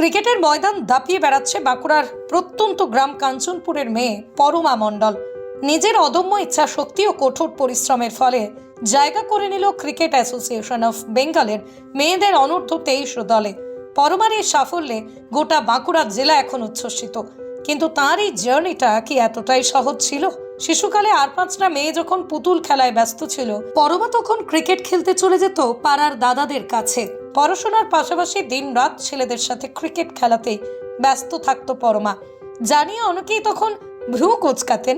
ক্রিকেটের ময়দান দাপিয়ে বেড়াচ্ছে বাঁকুড়ার প্রত্যন্ত গ্রাম কাঞ্চনপুরের মেয়ে পরমা মণ্ডল। নিজের অদম্য ইচ্ছা শক্তি ও কঠোর পরিশ্রমের ফলে জায়গা করে নিল ক্রিকেট অ্যাসোসিয়েশন অফ বেঙ্গলের মেয়েদের অনূর্ধ্ব তেইশ দলে। পরমার এই সাফল্যে গোটা বাঁকুড়া জেলা এখন উচ্ছ্বসিত। কিন্তু তার এই জার্নিটা কি এতটাই সহজ ছিল? শিশুকালে আর পাঁচটা মেয়ে যখন পুতুল খেলায় ব্যস্ত ছিল, পরমা তখন ক্রিকেট খেলতে চলে যেত পাড়ার দাদাদের কাছে। পড়াশোনার পাশাপাশি দিনরাত ছেলেদের সাথে ক্রিকেট খেলাতেই ব্যস্ত থাকতো পরমা। জানিয়ে অনেকেই তখন ভ্রু কোচকাতেন,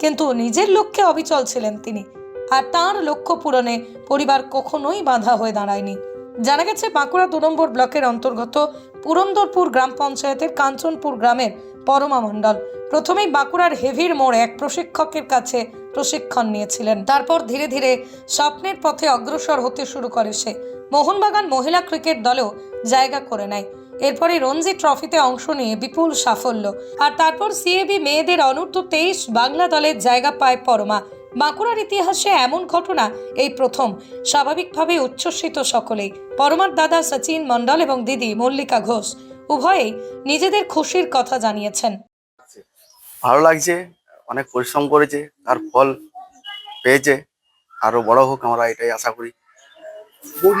কিন্তু নিজের লক্ষ্যে অবিচল ছিলেন তিনি। আর তার লক্ষ্য পূরণে পরিবার কখনোই বাধা হয়ে দাঁড়ায়নি। জানা গেছে, বাঁকুড়া দু নম্বর ব্লকের অন্তর্গত পুরন্দরপুর গ্রাম পঞ্চায়েতের কাঞ্চনপুর গ্রামের পরমা মণ্ডল প্রথমেই বাঁকুড়ার হেভির মোড়ে এক প্রশিক্ষকের কাছে প্রশিক্ষণ নিয়েছিলেন। তারপর ধীরে ধীরে স্বপ্নের পথে অগ্রসর হতে শুরু করে সে। মোহনবাগান মহিলা ক্রিকেট দলেও জায়গা করে নেয়। এরপরে রঞ্জি ট্রফিতে অংশ নিয়ে বিপুল সাফল্য। আর তারপর সিএবি মেয়েদের অনূর্ধ্ব তেইশ বাংলা দলের জায়গা পায় পরমা। বাঁকুড়ার ইতিহাসে এমন ঘটনা এই প্রথম। স্বাভাবিকভাবে উচ্ছ্বসিত সকলেই। পরমার দাদা সচিন মণ্ডল এবং দিদি মল্লিকা ঘোষ উভয়েই নিজেদের খুশির কথা জানিয়েছেন। ভালো লাগছে? অনেক পরিশ্রম করেছে তার ফল পেয়েছে। আরও বড় হোক আমরা এটাই আশা করি। কোন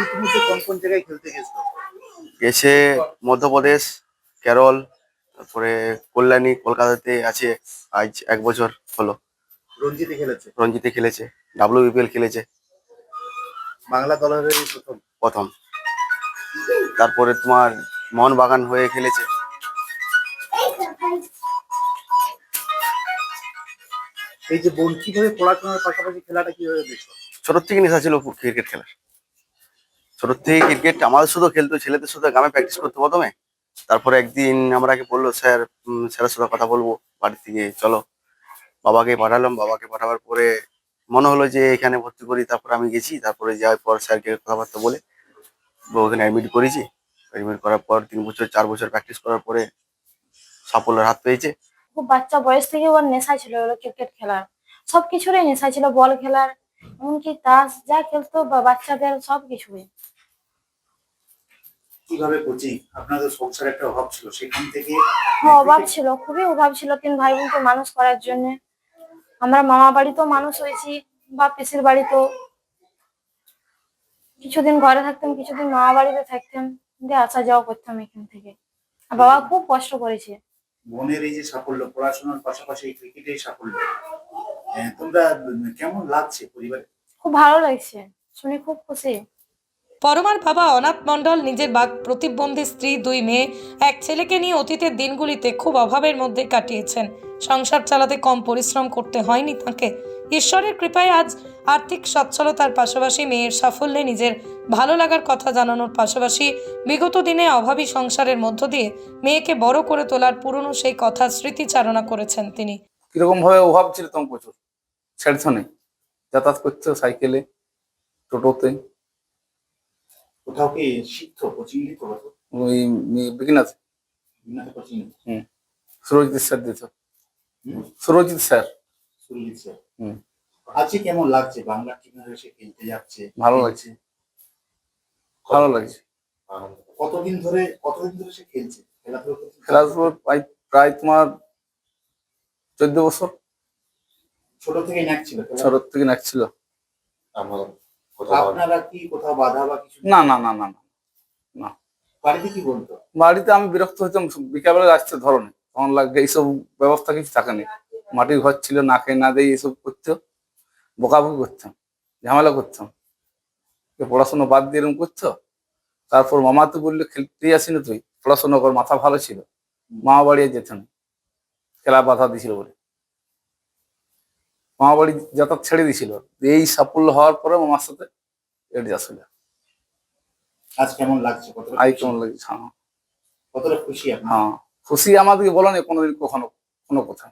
কোন জায়গায় খেলতে গেছিল গেছে মধ্যপ্রদেশ কেরল তারপরে কল্যাণী কলকাতাতে আছে আজ এক বছর হলো। রঞ্জিতে খেলেছে? রঞ্জিতে খেলেছে ডাব্লিউবিপিএল খেলেছে। বাংলা দলের প্রথম? প্রথম। তারপরে তোমার মোহনবাগান হয়ে খেলেছে। এই যে বোন, কীভাবে পড়াশোনার পাশাপাশি খেলাটা কীভাবে দেখছ? ছোট থেকে নেশা ছিল ক্রিকেট খেলার। ছোট থেকে ক্রিকেট আমাদের শুধু খেলতো, ছেলেদের সাথে গ্রামে প্র্যাকটিস করতো প্রথমে। তারপরে একদিন আমরাকে বলল, স্যার স্যারের সাথে কথা বলব, বাড়ি থেকে চলো। বাবাকে পাঠালাম, বাবাকে পাঠাবার পরে মনে হলো যে এখানে ভর্তি করি, তারপর আমি গেছি। তারপরে যাওয়ার পর স্যারকে কথাবার্তা বলে ওখানে অ্যাডমিট করেছি। অ্যাডমিট করার পর তিন বছর, চার বছর প্র্যাকটিস করার পরে সাফল্যের হাত পেয়েছে। খুব বাচ্চা বয়স থেকে ওর নেশা ছিল ওর ক্রিকেট খেলার। সব কিছুরই নেশা ছিল বল খেলার এমনকি তাস যা খেলতো বা বাচ্চাদের সব কিছুই কীভাবে কোচিং আপনাদের সংসার একটা অভাব ছিল সেখান থেকে হ্যাঁ অভাব ছিল খুবই অভাব ছিল তিন ভাই বোনকে মানুষ করার জন্য। আমরা মামা বাড়িতেও মানুষ হয়েছি বা পিসির বাড়িতেও। কিছুদিন ঘরে থাকতাম কিছুদিন মামা বাড়িতে থাকতাম দিয়ে আসা যাওয়া করতাম এখান থেকে। বাবা খুব কষ্ট করেছে। বোনের এই যে সাফল্য পড়াশোনার পাশাপাশি ক্রিকেটের সাফল্য আহ, তোমরা কেমন লাগছে পরিবারে? খুব ভালো লাগছে শুনে খুব খুশি। পরমার বাবা অনাথ মণ্ডল নিজের বাক প্রতিবন্ধী স্ত্রী দুই মেয়ে, এক ছেলেকে নিয়ে অতীতের দিনগুলিতে খুব অভাবের মধ্যে কাটিয়েছেন। সংসার চালাতে কম পরিশ্রম করতে হয়নি তাকে। ঈশ্বরের কৃপায় আজ আর্থিক সচ্ছলতার পাশাপাশি মেয়ের সাফল্যে নিজের ভালো লাগার কথা জানানোর পাশাপাশি বিগত দিনে অভাবী সংসারের মধ্য দিয়ে মেয়েকে বড় করে তোলার পুরনো সেই কথা স্মৃতিচারণা করেছেন তিনি। কীরকম ভাবে অভাব ছিল তখন প্রচুর। ছেড়ছ নেই যাতায়াত করতে সাইকেলে, টোটোতে? কোথাও কি শিখতো কোচিং দিত কত ওই বিগিনার কোচিং সুরজিৎ স্যার দিত? সুরজিৎ স্যার। সুরজিৎ স্যার। হুম। আজকে কেমন লাগছে? বাংলা টিমে হয়ে সে খেলতে যাচ্ছে ভালো লাগছে। ভালো লাগছে। কতদিন ধরে কতদিন ধরে সে খেলছে? খেলাধুলা খেলাধুলো প্রায় প্রায় তোমার চোদ্দ বছর। ছোট থেকে ন্যাক ছিল? ছোট থেকে নাচছিল আপনারা কি কোথাও বাধা বা কিছু না না না না না বাড়িতে কি বলতো? বাড়িতে আমি বিরক্ত হইতাম বিকালবেলা আসতে ধরনে। তখন লাগবে এইসব ব্যবস্থা কিছু থাকেনি মাটির ঘর ছিল না খেয়ে না দিয়ে এইসব করতো। বকাবকি করতাম ঝামেলা করতাম। পড়াশোনা বাদ দিয়ে এরকম করতো। তারপর মামা তো বললে খেলতে আসি না তুই? পড়াশোনা কর মাথা ভালো ছিল। মামা বাড়ি আর যেত না। খেলা বাধা দিছিল বলে। মামা বাড়ি যাতায়াত ছেড়ে দিছিল এই সাফল্য হওয়ার পরে মামার সাথে এডজাস্ট হলো আজ কেমন লাগছে? কতটা খুশি? কেমন লাগছে? হ্যাঁ। কতটা খুশি আপনি হ্যাঁ খুশি আমাদেরকে বলো না কোনোদিন কখনো কোনো কথা।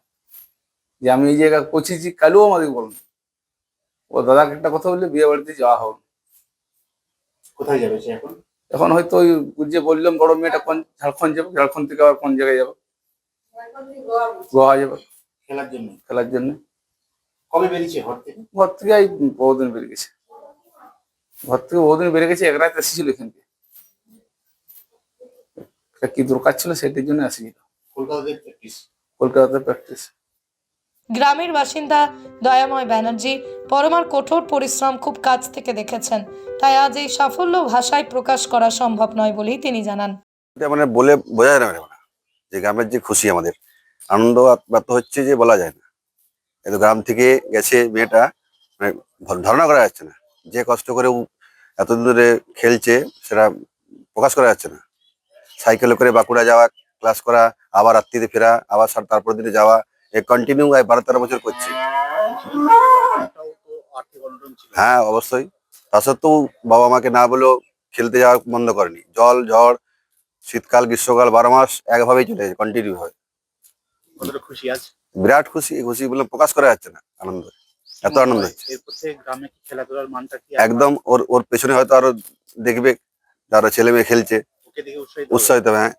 যে আমি এই পৌঁছেছি কালও আমাদেরকে ও দাদাকে একটা কথা বললে বিয়ে বাড়িতে যাওয়া হবে না। কোথায় যাবে সে এখন? এখন হয়তো ওই যে বললাম বড় মেয়েটা কোন ঝাড়খণ্ড যাবে? ঝাড়খণ্ড থেকে আবার কোন জায়গায় যাবে? গোয়া যাবে। খেলার জন্য? খেলার জন্য। কবে বেরিয়েছে ঘর থেকে? ঘর থেকে এই বহুদিন বেরিয়ে গেছে। ঘর থেকে বহুদিন বেরিয়ে গেছে এক রাত এসেছিল এখানকে কি দরকার ছিল সেটির জন্য আসিছিল কলকাতাতে প্র্যাকটিস কলকাতাতে প্র্যাকটিস গ্রামের বাসিন্দা দয়াময় ব্যানার্জি পরমার কঠোর পরিশ্রম খুব কাছ থেকে দেখেছেন। তাই আজ এই সাফল্য ভাষায় প্রকাশ করা সম্ভব নয় বলেই তিনি জানান। এটা মানে বলে বোঝা যায় না যে গ্রামের যে খুশি আমাদের। আনন্দ হচ্ছে যে বলা যায় না। এত গ্রাম থেকে গেছে মেয়েটা মানে ধারণা করা যাচ্ছে না। যে কষ্ট করে ও এতদিন ধরে খেলছে, সেটা প্রকাশ করা যাচ্ছে না। সাইকেলে করে বাঁকুড়া যাওয়া, ক্লাস করা, আবার রাত্রিতে ফেরা, আবার তারপর দিনে যাওয়া, এ কন্টিনিউ বারো তেরো বছর করছে। হ্যাঁ অবশ্যই। তা সত্ত্বেও বাবা মাকে না বলেও খেলতে যাওয়া বন্ধ করেনি। জল, ঝড়, শীতকাল, গ্রীষ্মকাল, বারো মাস একভাবেই চলে যাচ্ছে কন্টিনিউ হয়। খুশি আছে বিরাট খুশি এই খুশি বলে প্রকাশ করা যাচ্ছে না আনন্দ। এত আনন্দ একদম ওর ওর পেছনে হয়তো আরও দেখবে যারা ছেলে মেয়ে খেলছে। উৎসাহিত হবে? উৎসাহিত হবে হ্যাঁ।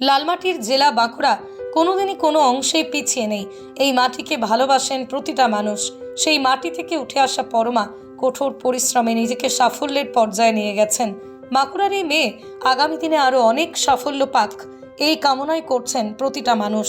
লালমাটির জেলা বাঁকুড়া কোনোদিনই কোনো অংশে পিছিয়ে নেই। এই মাটিকে ভালোবাসেন প্রতিটা মানুষ। সেই মাটি থেকে উঠে আসা পরমা কঠোর পরিশ্রমে নিজেকে সাফল্যের পর্যায়ে নিয়ে গেছেন। বাঁকুড়ার এই মেয়ে আগামী দিনে আরও অনেক সাফল্য পাক। এই কামনাই করছেন প্রতিটা মানুষ।